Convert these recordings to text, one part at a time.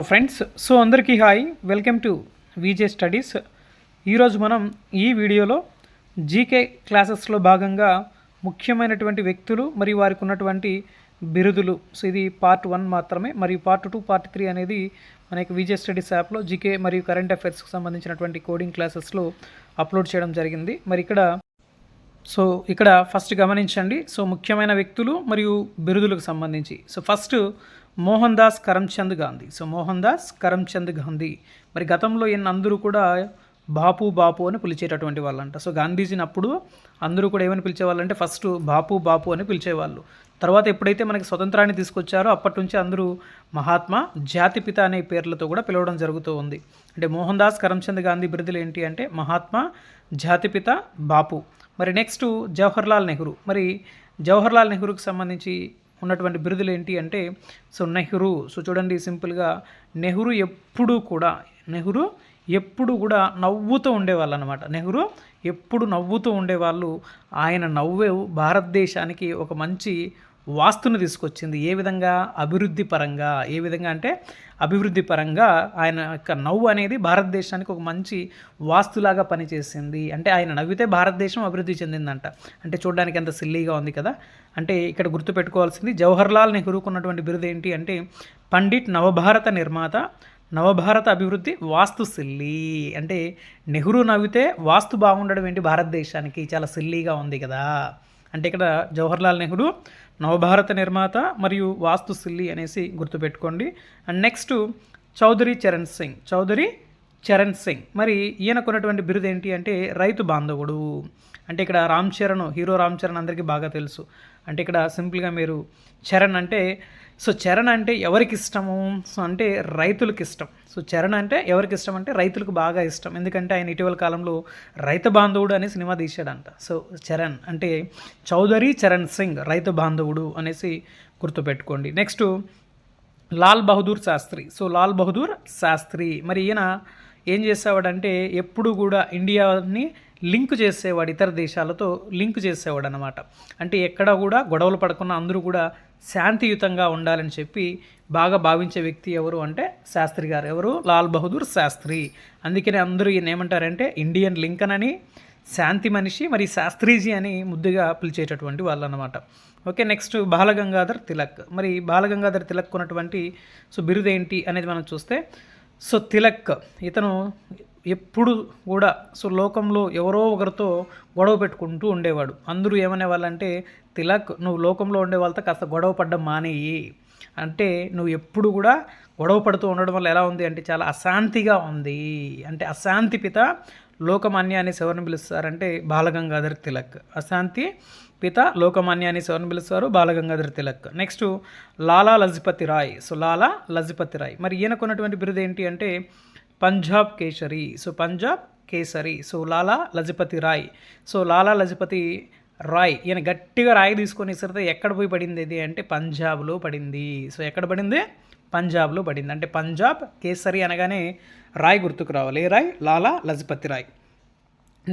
Friends so అందరికీ hi. Welcome to VJ studies. ఈరోజు మనం ఈ వీడియోలో జీకే క్లాసెస్లో భాగంగా ముఖ్యమైనటువంటి వ్యక్తులు మరియు వారికి ఉన్నటువంటి బిరుదులు. సో ఇది పార్ట్ వన్ మాత్రమే. మరియు పార్ట్ టూ పార్ట్ త్రీ అనేది మనకి విజే స్టడీస్ యాప్లో జీకే మరియు కరెంట్ అఫైర్స్కి సంబంధించినటువంటి కోడింగ్ క్లాసెస్లో అప్లోడ్ చేయడం జరిగింది. మరి ఇక్కడ సో ఇక్కడ ఫస్ట్ గమనించండి. సో ముఖ్యమైన వ్యక్తులు మరియు బిరుదులకు సంబంధించి. So first Mohan Das Karamchand Gandhi. So Mohan Das Karamchand Gandhi. మరి గతంలో ఈయన అందరూ కూడా బాపు బాపు అని పిలిచేటటువంటి వాళ్ళంట. సో గాంధీజీని అప్పుడు అందరూ కూడా ఏమని పిలిచేవాళ్ళంటే ఫస్ట్ బాపు బాపు అని పిలిచేవాళ్ళు. తర్వాత ఎప్పుడైతే మనకి స్వతంత్రాన్ని తీసుకొచ్చారో అప్పటి నుంచి అందరూ మహాత్మా జాతిపిత అనే పేర్లతో కూడా పిలవడం జరుగుతూ ఉంది. అంటే మోహన్ దాస్ కరమ్చంద్ గాంధీ బిరుదులు ఏంటి అంటే మహాత్మా జాతిపిత బాపు. మరి నెక్స్ట్ జవహర్లాల్ నెహ్రూ. మరి జవహర్లాల్ నెహ్రూకి సంబంధించి ఉన్నటువంటి బిరుదులు ఏంటి అంటే సో నెహ్రూ సో చూడండి సింపుల్గా నెహ్రూ ఎప్పుడూ కూడా నెహ్రూ ఎప్పుడు కూడా నవ్వుతూ ఉండేవాళ్ళు అనమాట నెహ్రూ ఎప్పుడు నవ్వుతూ ఉండేవాళ్ళు. ఆయన నవ్వే భారతదేశానికి ఒక మంచి వాస్తుని తీసుకొచ్చింది. ఏ విధంగా? అభివృద్ధి పరంగా. ఏ విధంగా అంటే అభివృద్ధి పరంగా ఆయన యొక్క నవ్వు అనేది భారతదేశానికి ఒక మంచి వాస్తులాగా పనిచేసింది. అంటే ఆయన నవ్వితే భారతదేశం అభివృద్ధి చెందిందంట. అంటే చూడడానికి ఎంత సిల్లీగా ఉంది కదా. అంటే ఇక్కడ గుర్తుపెట్టుకోవాల్సింది జవహర్లాల్ నెహ్రూకు ఉన్నటువంటి బిరుదు ఏంటి అంటే పండిట్ నవభారత నిర్మాత నవభారత అభివృద్ధి వాస్తు సిల్లీ. అంటే నెహ్రూ నవ్వితే వాస్తు బాగుండడం ఏంటి భారతదేశానికి? చాలా సిల్లీగా ఉంది కదా. అంటే ఇక్కడ జవహర్లాల్ నెహ్రూ నవభారత నిర్మాత మరియు వాస్తు సిల్లి అనేసి గుర్తుపెట్టుకోండి. And next Chaudhary Charan Singh. Chowdary Charan Singh. మరి ఈయనకున్నటువంటి బిరుదు ఏంటి అంటే రైతు బాంధవుడు. అంటే ఇక్కడ రామ్ చరణ్ హీరో రామ్ చరణ్ అందరికీ బాగా తెలుసు. అంటే ఇక్కడ సింపుల్గా మీరు చరణ్ అంటే సో చరణ్ అంటే ఎవరికి ఇష్టము సో అంటే రైతులకు ఇష్టం సో చరణ్ అంటే ఎవరికి ఇష్టం అంటే రైతులకు బాగా ఇష్టం. ఎందుకంటే ఆయన ఇటీవల కాలంలో రైతు బాంధవుడు అనే సినిమా తీశాడంట. సో చరణ్ అంటే చౌదరి చరణ్ సింగ్ రైతు బాంధవుడు అనేసి గుర్తుపెట్టుకోండి. నెక్స్ట్ లాల్ బహదూర్ శాస్త్రి. సో లాల్ బహదూర్ శాస్త్రి. మరి ఈయన ఏం చేసేవాడంటే ఎప్పుడు కూడా ఇండియాని లింక్ చేసేవాడు ఇతర దేశాలతో లింక్ చేసేవాడు అనమాట అంటే ఎక్కడ కూడా గొడవలు పడకుండా అందరూ కూడా శాంతియుతంగా ఉండాలని చెప్పి బాగా భావించే వ్యక్తి ఎవరు అంటే శాస్త్రి గారు. ఎవరు? లాల్ బహదూర్ శాస్త్రి. అందుకనే అందరూ ఈయన ఏమంటారంటే ఇండియన్ లింకన్ అని శాంతి మనిషి మరి శాస్త్రీజీ అని ముద్దుగా పిలిచేటటువంటి వాళ్ళు అనమాట ఓకే నెక్స్ట్ బాలగంగాధర్ తిలక్. మరి బాలగంగాధర్ తిలక్ ఉన్నటువంటి సో బిరుదేంటి అనేది మనం చూస్తే సో తిలక్ ఇతను ఎప్పుడు కూడా సో లోకంలో ఎవరో ఒకరితో గొడవ పెట్టుకుంటూ ఉండేవాడు. అందరూ ఏమనే వాళ్ళంటే తిలక్ నువ్వు లోకంలో ఉండే వాళ్ళతో కాస్త గొడవ పడ్డం మానేయి. అంటే నువ్వు ఎప్పుడు కూడా గొడవ పడుతూ ఉండడం వల్ల ఎలా ఉంది అంటే చాలా అశాంతిగా ఉంది. అంటే అశాంతి పిత లోకమాన్య అనేసి ఎవరిని పిలుస్తారంటే బాలగంగాధర్ తిలక్. అశాంతి పిత లోకమాన్య అనేసి ఎవరిని పిలుస్తారు బాలగంగాధర్ తిలక్. నెక్స్ట్ లాలా లజపతి రాయ్. సో లాలా లజపతి రాయ్. మరి ఈయనకున్నటువంటి బిరుదు ఏంటి అంటే Punjab Kesari. So Punjab Kesari. So Lala Lajpat Rai. So Lala Lajpat Rai. ఈయన గట్టిగా రాయి తీసుకొని ఇసరితే ఎక్కడ పోయి పడింది ఇది? అంటే పంజాబ్లో పడింది. సో ఎక్కడ పడింది? పంజాబ్లో పడింది. అంటే పంజాబ్ కేసరి అనగానే రాయ్ గుర్తుకు రావాలి. ఏ రాయ్? లాలా లజపతి రాయ్.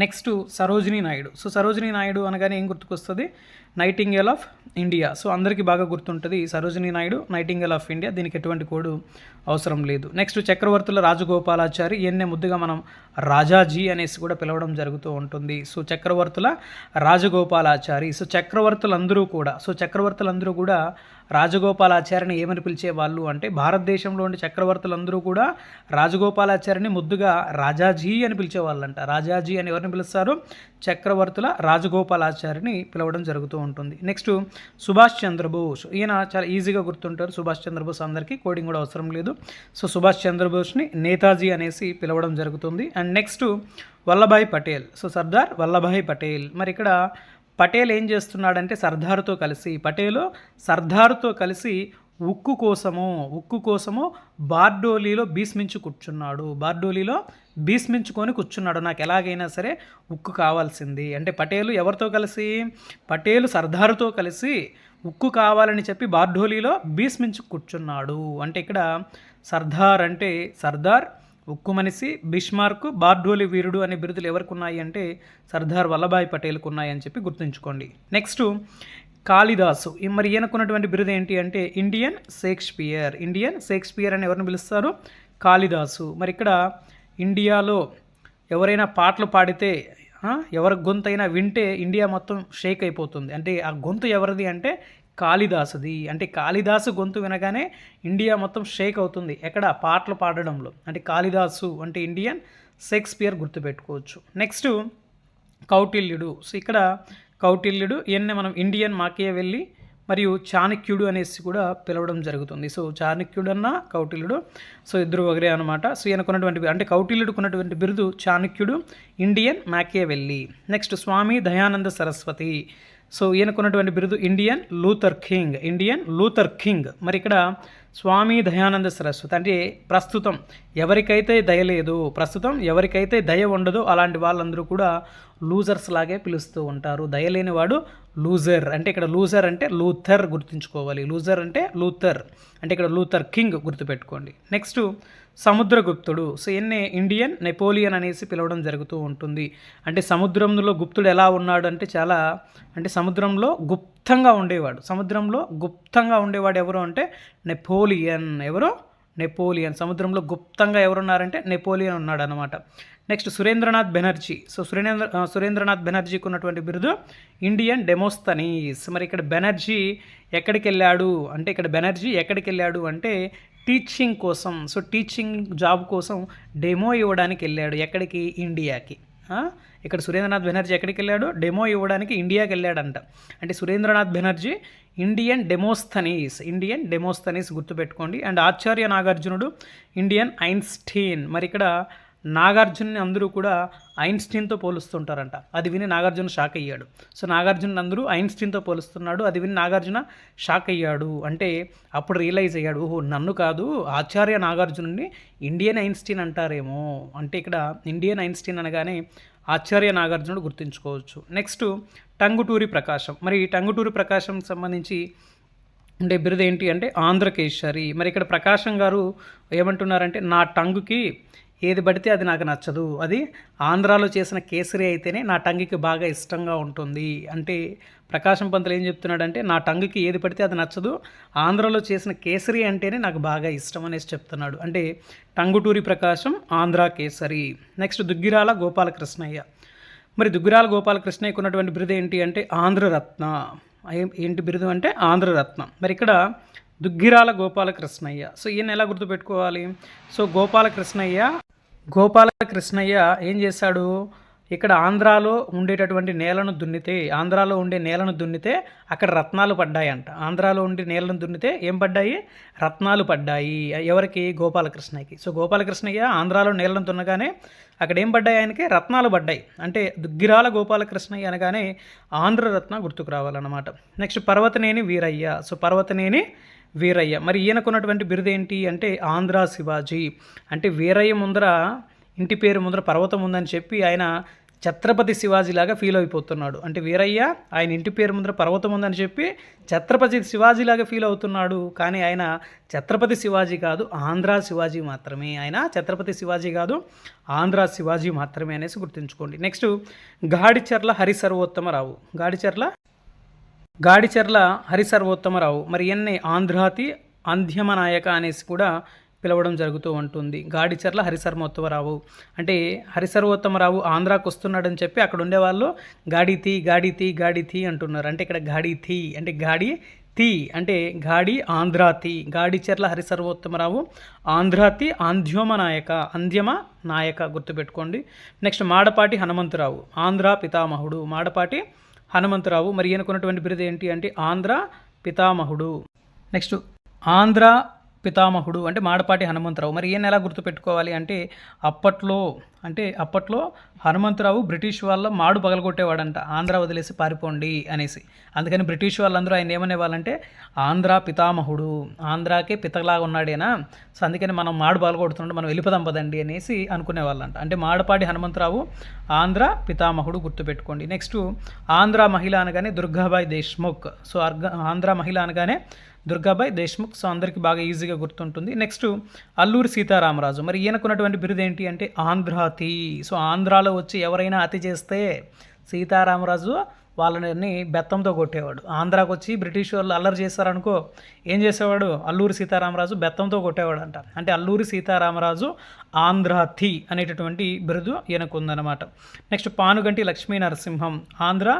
నెక్స్ట్ సరోజిని నాయుడు. సో సరోజిని నాయుడు అనగానే ఏం గుర్తుకొస్తుంది? నైటింగేల్ ఆఫ్ ఇండియా సో అందరికీ బాగా గుర్తుంటుంది Sarojini Naidu nightingale of India దీనికి ఎటువంటి కోడు అవసరం లేదు. నెక్స్ట్ చక్రవర్తుల రాజగోపాలాచారి ఈయన్నే ముద్దుగా మనం రాజాజీ అనేసి కూడా పిలవడం జరుగుతూ ఉంటుంది. సో చక్రవర్తుల రాజగోపాలాచారి. సో చక్రవర్తులందరూ కూడా సో చక్రవర్తులందరూ కూడా రాజగోపాలాచార్యని ఏమని పిలిచేవాళ్ళు అంటే భారతదేశంలో ఉండే చక్రవర్తులందరూ కూడా రాజగోపాలాచార్యని ముద్దుగా రాజాజీ అని పిలిచేవాళ్ళంట రాజాజీ అని ఎవరిని పిలుస్తారు? చక్రవర్తుల రాజగోపాలాచార్యని పిలవడం జరుగుతూ ఉంటుంది. నెక్స్ట్ సుభాష్ చంద్రబోస్ ఈయన చాలా ఈజీగా గుర్తుంటారు. సుభాష్ చంద్రబోస్ అందరికీ కోడింగ్ కూడా అవసరం లేదు. సో సుభాష్ చంద్రబోస్ని నేతాజీ అనేసి పిలవడం జరుగుతుంది. And next Vallabhbhai Patel. So Sardar Vallabhbhai Patel. మరి ఇక్కడ పటేల్ ఏం చేస్తున్నాడంటే సర్దార్తో కలిసి పటేలు సర్దార్తో కలిసి ఉక్కు కోసము ఉక్కు కోసము బార్డోలీలో భీష్మించి కూర్చున్నాడు. బార్డోలీలో భీష్మించుకొని కూర్చున్నాడు. నాకు ఎలాగైనా సరే ఉక్కు కావాల్సింది. అంటే పటేలు ఎవరితో కలిసి? పటేలు సర్దారుతో కలిసి ఉక్కు కావాలని చెప్పి బార్డోలీలో బీస్మించు కూర్చున్నాడు. అంటే ఇక్కడ సర్దార్ అంటే సర్దార్ ఉక్కు మనిషి బిష్మార్క్ బార్డోలి వీరుడు అనే బిరుదులు ఎవరికి ఉన్నాయి అంటే సర్దార్ వల్లభాయ్ పటేల్కు ఉన్నాయని చెప్పి గుర్తుంచుకోండి. నెక్స్ట్ కాళిదాసు. ఈ మరి ఈయనకున్నటువంటి బిరుదు ఏంటి అంటే ఇండియన్ షేక్స్పియర్. ఇండియన్ షేక్స్పియర్ అని ఎవరిని పిలుస్తారు? కాళిదాసు. మరి ఇక్కడ ఇండియాలో ఎవరైనా పాటలు పాడితే ఎవరి గొంతైనా అయినా వింటే ఇండియా మొత్తం షేక్ అయిపోతుంది. అంటే ఆ గొంతు ఎవరిది అంటే కాళిదాసుది. అంటే కాళిదాసు గొంతు వినగానే ఇండియా మొత్తం షేక్ అవుతుంది. ఎక్కడ? పాటలు పాడడంలో. అంటే కాళిదాసు అంటే ఇండియన్ షేక్స్పియర్ గుర్తుపెట్టుకోవచ్చు. నెక్స్ట్ కౌటిల్యుడు. సో ఇక్కడ కౌటిల్యుడు ఈయన్ని మనం ఇండియన్ మాకే వెళ్ళి మరియు చాణక్యుడు అనేసి కూడా పిలవడం జరుగుతుంది. సో చాణక్యుడు అన్న కౌటిల్యుడు. సో ఇద్దరు ఒకరే అనమాట సో ఈయనకున్నటువంటి అంటే కౌటిల్యుడు ఉన్నటువంటి బిరుదు చాణక్యుడు ఇండియన్ మాకే వెళ్ళి నెక్స్ట్ స్వామి దయానంద సరస్వతి. సో ఈయనకున్నటువంటి బిరుదు Indian Luther King Indian Luther King. మరి ఇక్కడ స్వామి దయానంద సరస్వతి అంటే ప్రస్తుతం ఎవరికైతే దయ లేదు ప్రస్తుతం ఎవరికైతే దయ ఉండదో అలాంటి వాళ్ళందరూ కూడా లూజర్స్ లాగే పిలుస్తూ ఉంటారు. దయ లేనివాడు లూజర్ అంటే ఇక్కడ లూజర్ అంటే లూథర్ గుర్తుంచుకోవాలి. లూజర్ అంటే లూథర్ అంటే ఇక్కడ లూథర్ కింగ్ గుర్తుపెట్టుకోండి. నెక్స్ట్ సముద్రగుప్తుడు. సో ఎన్నే ఇండియన్ నెపోలియన్ అనేసి పిలవడం జరుగుతూ ఉంటుంది. అంటే సముద్రంలో గుప్తుడు ఎలా ఉన్నాడు అంటే చాలా అంటే సముద్రంలో గుప్తంగా ఉండేవాడు. సముద్రంలో గుప్తంగా ఉండేవాడు ఎవరు అంటే నెపోలియన్. ఎవరు? నెపోలియన్. సముద్రంలో గుప్తంగా ఎవరున్నారంటే నెపోలియన్ ఉన్నాడు అనమాట నెక్స్ట్ సురేంద్రనాథ్ బెనర్జీ. సో సురేంద్ర సురేంద్రనాథ్ బెనర్జీకి ఉన్నటువంటి బిరుదు ఇండియన్ డెమోస్తనీస్. మరి ఇక్కడ బెనర్జీ ఎక్కడికి వెళ్ళాడు అంటే ఇక్కడ బెనర్జీ ఎక్కడికి వెళ్ళాడు అంటే టీచింగ్ కోసం సో టీచింగ్ జాబ్ కోసం డెమో ఇవ్వడానికి వెళ్ళాడు ఎక్కడికి? ఇండియాకి. ఇక్కడ సురేంద్రనాథ్ బెనర్జీ ఎక్కడికి వెళ్ళాడు? డెమో ఇవ్వడానికి ఇండియాకి వెళ్ళాడంట. అంటే Surendranath Banerjee Indian Demosthenes Indian Demosthenes గుర్తుపెట్టుకోండి. అండ్ ఆచార్య నాగార్జునుడు ఇండియన్ ఐన్స్టీన్. మరి ఇక్కడ నాగార్జున్ని అందరూ కూడా ఐన్స్టీన్తో పోలుస్తుంటారంట. అది విని నాగార్జున షాక్ అయ్యాడు. సో నాగార్జున అందరూ ఐన్స్టీన్తో పోలుస్తున్నాడు. అది విని నాగార్జున షాక్ అయ్యాడు. అంటే అప్పుడు రియలైజ్ అయ్యాడు. ఓహో నన్ను కాదు ఆచార్య నాగార్జునుడిని ఇండియన్ ఐన్స్టీన్ అంటారేమో. అంటే ఇక్కడ ఇండియన్ ఐన్స్టీన్ అనగానే ఆచార్య నాగార్జునుడు గుర్తుంచుకోవచ్చు. నెక్స్ట్ టంగుటూరి ప్రకాశం. మరి ఈ టంగుటూరి ప్రకాశం సంబంధించి ఉండే బిరుదు ఏంటి అంటే ఆంధ్రకేశ్వరి మరి ఇక్కడ ప్రకాశం గారు ఏమంటున్నారంటే నా టంగుకి ఏది పడితే అది నాకు నచ్చదు. అది ఆంధ్రాలో చేసిన కేసరి అయితేనే నా టంగుకి బాగా ఇష్టంగా ఉంటుంది. అంటే ప్రకాశం పంతులు ఏం చెప్తున్నాడంటే నా టంగుకి ఏది పడితే అది నచ్చదు. ఆంధ్రాలో చేసిన కేసరి అంటేనే నాకు బాగా ఇష్టం అనేసి చెప్తున్నాడు. అంటే టంగుటూరి ప్రకాశం ఆంధ్ర కేసరి. నెక్స్ట్ దుగ్గిరాల గోపాలకృష్ణయ్య. మరి దుగ్గిరాల గోపాలకృష్ణయ్యకు ఉన్నటువంటి బిరుదు ఏంటి అంటే ఆంధ్రరత్న. ఏంటి బిరుదు అంటే ఆంధ్రరత్న. మరి ఇక్కడ దుగ్గిరాల గోపాలకృష్ణయ్య. సో ఈయన ఎలా గుర్తుపెట్టుకోవాలి? సో గోపాలకృష్ణయ్య గోపాలకృష్ణయ్య ఏం చేశాడు? ఇక్కడ ఆంధ్రాలో ఉండేటటువంటి నేలను దున్నితే ఆంధ్రాలో ఉండే నేలను దున్నితే అక్కడ రత్నాలు పడ్డాయంట. ఆంధ్రాలో ఉండే నేలను దున్నితే ఏం పడ్డాయి? రత్నాలు పడ్డాయి. ఎవరికి? గోపాలకృష్ణయ్యకి. సో గోపాలకృష్ణయ్య ఆంధ్రాలో నేలను దున్నగానే అక్కడ ఏం పడ్డాయి ఆయనకి? రత్నాలు పడ్డాయి. అంటే దుగ్గిరాల గోపాలకృష్ణయ్య అనగానే ఆంధ్రరత్న గుర్తుకు రావాలన్నమాట. నెక్స్ట్ పర్వతనేని వీరయ్య. సో పర్వతనేని వీరయ్య. మరి ఈయనకున్నటువంటి బిరుదు ఏంటి అంటే ఆంధ్ర శివాజీ. అంటే వీరయ్య ముందర ఇంటి పేరు ముందర పర్వతం ఉందని చెప్పి ఆయన ఛత్రపతి శివాజీలాగా ఫీల్ అయిపోతున్నాడు. అంటే వీరయ్య ఆయన ఇంటి పేరు ముందర పర్వతం ఉందని చెప్పి ఛత్రపతి శివాజీలాగా ఫీల్ అవుతున్నాడు. కానీ ఆయన ఛత్రపతి శివాజీ కాదు ఆంధ్ర శివాజీ మాత్రమే. ఆయన ఛత్రపతి శివాజీ కాదు ఆంధ్ర శివాజీ మాత్రమే అనేసి గుర్తుంచుకోండి. నెక్స్ట్ గాడిచర్ల హరి సర్వోత్తమరావు గాడిచర్ల గాడిచెర్ల హరిసర్వోత్తమరావు మరి ఈయన్ని ఆంధ్రాతి అంధ్యమ నాయక అనేసి కూడా పిలవడం జరుగుతూ ఉంటుంది. గాడిచర్ల హరిసర్వోత్తమరావు. అంటే హరిసర్వోత్తమరావు ఆంధ్రాకు వస్తున్నాడని చెప్పి అక్కడ ఉండేవాళ్ళు గాడి తీ గాడి తీ గాడి తీ అంటున్నారు. అంటే ఇక్కడ గాడితి అంటే గాడి తీ అంటే గాడి ఆంధ్రాతి. గాడిచెర్ల హరిసర్వోత్తమరావు ఆంధ్రాతి ఆంధ్యోమ నాయక అంధ్యమ నాయక గుర్తుపెట్టుకోండి. నెక్స్ట్ మాడపాటి హనుమంతరావు ఆంధ్ర పితామహుడు. మాడపాటి హనుమంతరావు. మరి ఈయనకున్నటువంటి బిరుదు ఏంటి అంటే ఆంధ్ర పితామహుడు. నెక్స్ట్ ఆంధ్ర పితామహుడు అంటే మాడపాటి హనుమంతరావు. మరి ఈయన ఎలా గుర్తుపెట్టుకోవాలి అంటే అప్పట్లో అంటే అప్పట్లో హనుమంతరావు బ్రిటిష్ వాళ్ళ మాడు పగలగొట్టేవాడంట. ఆంధ్ర వదిలేసి పారిపోండి అనేసి. అందుకని బ్రిటిష్ వాళ్ళందరూ ఆయన ఏమనేవాళ్ళంటే ఆంధ్ర పితామహుడు ఆంధ్రాకే పితలాగా ఉన్నాడేనా? సో అందుకని మనం మాడు పగలగొడుతుంటే మనం వెళ్ళిపోదాం పదండి అనేసి అనుకునేవాళ్ళంట. అంటే మాడపాటి హనుమంతరావు ఆంధ్ర పితామహుడు గుర్తుపెట్టుకోండి. నెక్స్ట్ ఆంధ్ర మహిళ అనగానే దుర్గాబాయ్ దేశ్ముఖ్. సో అర్గ ఆంధ్ర మహిళ అనగానే దుర్గాబాయ్ దేశ్ముఖ్. సో అందరికీ బాగా ఈజీగా గుర్తుంటుంది. నెక్స్ట్ అల్లూరి సీతారామరాజు. మరి ఈయనకున్నటువంటి బిరుదు ఏంటి అంటే ఆంధ్రాతి. సో ఆంధ్రాలో వచ్చి ఎవరైనా అతి చేస్తే సీతారామరాజు వాళ్ళని బెత్తంతో కొట్టేవాడు. ఆంధ్రాకు వచ్చి బ్రిటిష్ వాళ్ళు అల్లరి చేశారనుకో ఏం చేసేవాడు? అల్లూరి సీతారామరాజు బెత్తంతో కొట్టేవాడు అంట అంటే అల్లూరి సీతారామరాజు ఆంధ్రాథి అనేటటువంటి బిరుదు ఈయనకు ఉందన్నమాట next Panuganti Lakshmi Narasimham Andhra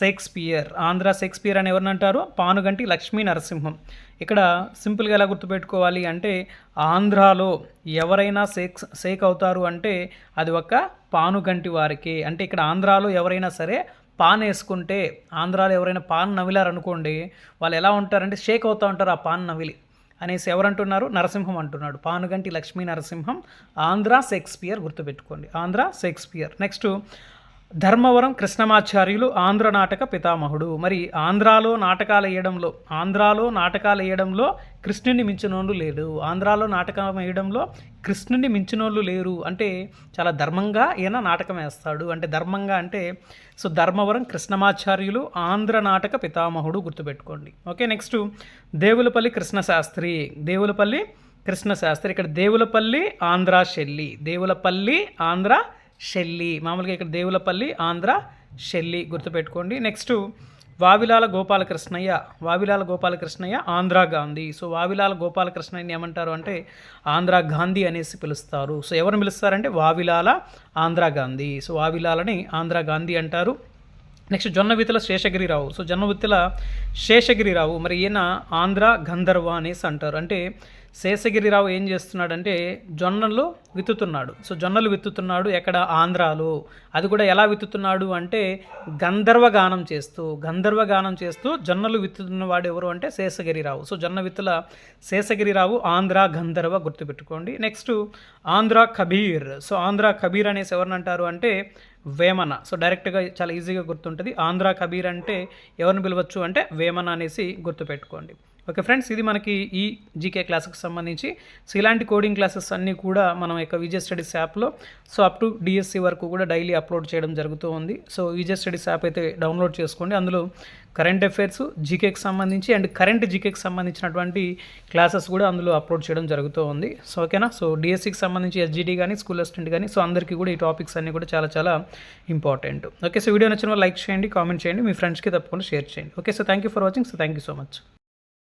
Shakespeare. Andhra Shakespeare అని ఎవరినంటారు? పానుగంటి లక్ష్మీ నరసింహం ఇక్కడ సింపుల్గా ఎలా గుర్తుపెట్టుకోవాలి అంటే ఆంధ్రాలో ఎవరైనా సేక్ షేక్ అవుతారు అంటే అది ఒక పానుగంటి వారికి. అంటే ఇక్కడ ఆంధ్రాలో ఎవరైనా సరే పాన్ వేసుకుంటే ఆంధ్రాలో ఎవరైనా పాన్ నవిలారనుకోండి వాళ్ళు ఎలా ఉంటారంటే షేక్ అవుతూ ఉంటారు ఆ పాన్ నవిలి అనేసి ఎవరంటున్నారు? నరసింహం అంటున్నాడు. పానుగంటి లక్ష్మీ నరసింహం ఆంధ్ర షేక్స్పియర్ గుర్తుపెట్టుకోండి. ఆంధ్ర షేక్స్పియర్. నెక్స్ట్ ధర్మవరం కృష్ణమాచార్యులు ఆంధ్ర నాటక పితామహుడు. మరి ఆంధ్రాలో నాటకాలు వేయడంలో ఆంధ్రాలో నాటకాలు వేయడంలో కృష్ణుని మించినోళ్ళు లేడు ఆంధ్రాలో నాటకం వేయడంలో కృష్ణుని మించినోళ్ళు లేరు. అంటే చాలా ధర్మంగా ఈయన నాటకం వేస్తాడు. అంటే ధర్మంగా అంటే సో ధర్మవరం కృష్ణమాచార్యులు ఆంధ్ర నాటక పితామహుడు గుర్తుపెట్టుకోండి. Okay next Devulapalli Krishnashastri. Devulapalli Krishnasastri. ఇక్కడ దేవులపల్లి ఆంధ్ర శెల్లి. దేవులపల్లి ఆంధ్ర షెల్లి. మామూలుగా ఇక్కడ దేవులపల్లి ఆంధ్ర షెల్లి గుర్తుపెట్టుకోండి. నెక్స్ట్ వావిలాల గోపాలకృష్ణయ్య. వావిలాల గోపాలకృష్ణయ్య ఆంధ్ర గాంధీ. సో వావిలాల గోపాలకృష్ణయ్యని ఏమంటారు అంటే ఆంధ్ర గాంధీ అనేసి పిలుస్తారు. సో ఎవరిని పిలుస్తారంటే వావిలాల ఆంధ్ర గాంధీ. సో వావిలాలని ఆంధ్ర గాంధీ అంటారు. నెక్స్ట్ జొన్నవిత్తుల శేషగిరిరావు. సో జొన్నవిత్తుల శేషగిరిరావు మరి ఈయన ఆంధ్ర గంధర్వ అనేసి అంటారు. అంటే శేషగిరిరావు ఏం చేస్తున్నాడంటే జొన్నలు విత్తుతున్నాడు. సో జొన్నలు విత్తుతున్నాడు ఎక్కడ? ఆంధ్రాలో. అది కూడా ఎలా విత్తుతున్నాడు అంటే గంధర్వ గానం చేస్తూ గంధర్వ గానం చేస్తూ జొన్నలు విత్తుతున్నవాడు ఎవరు అంటే శేషగిరిరావు. సో జొన్న విత్తుల శేషగిరిరావు ఆంధ్ర గంధర్వ గుర్తుపెట్టుకోండి. నెక్స్ట్ ఆంధ్ర కబీర్. సో ఆంధ్ర కబీర్ అనేసి ఎవరిని అంటారు అంటే వేమన. సో డైరెక్ట్గా చాలా ఈజీగా గుర్తుంటుంది. ఆంధ్ర కబీర్ అంటే ఎవరిని పిలవచ్చు అంటే వేమన అనేసి గుర్తుపెట్టుకోండి. ఓకే ఫ్రెండ్స్ ఇది మనకి ఈ జీకే క్లాస్కి సంబంధించి. సో ఇలాంటి కోడింగ్ క్లాసెస్ అన్నీ కూడా మనం యొక్క విజయ స్టడీస్ యాప్లో సో అప్ టు డిఎస్సి వరకు కూడా డైలీ అప్లోడ్ చేయడం జరుగుతూ ఉంది. సో విజయ స్టడీస్ యాప్ అయితే డౌన్లోడ్ చేసుకోండి. అందులో కరెంట్ అఫైర్స్ జీకేకి సంబంధించి అండ్ కరెంట్ జీకేకి సంబంధించినటువంటి క్లాసెస్ కూడా అందులో అప్లోడ్ చేయడం జరుగుతూ ఉంది. సో ఓకేనా సో డిఎస్సికి సంబంధించి ఎస్జీడీ కానీ స్కూల్ అసిస్టెంట్ కానీ సో అందరికీ కూడా ఈ టాపిక్స్ అన్నీ కూడా చాలా చాలా ఇంపార్టెంట్ ఓకే సో వీడియో నచ్చిన లైక్ చేయండి కామెంట్ చేయండి మీ ఫ్రెండ్స్కి తప్పకుండా షేర్ చేయండి. Okay so thank you for watching so thank you so much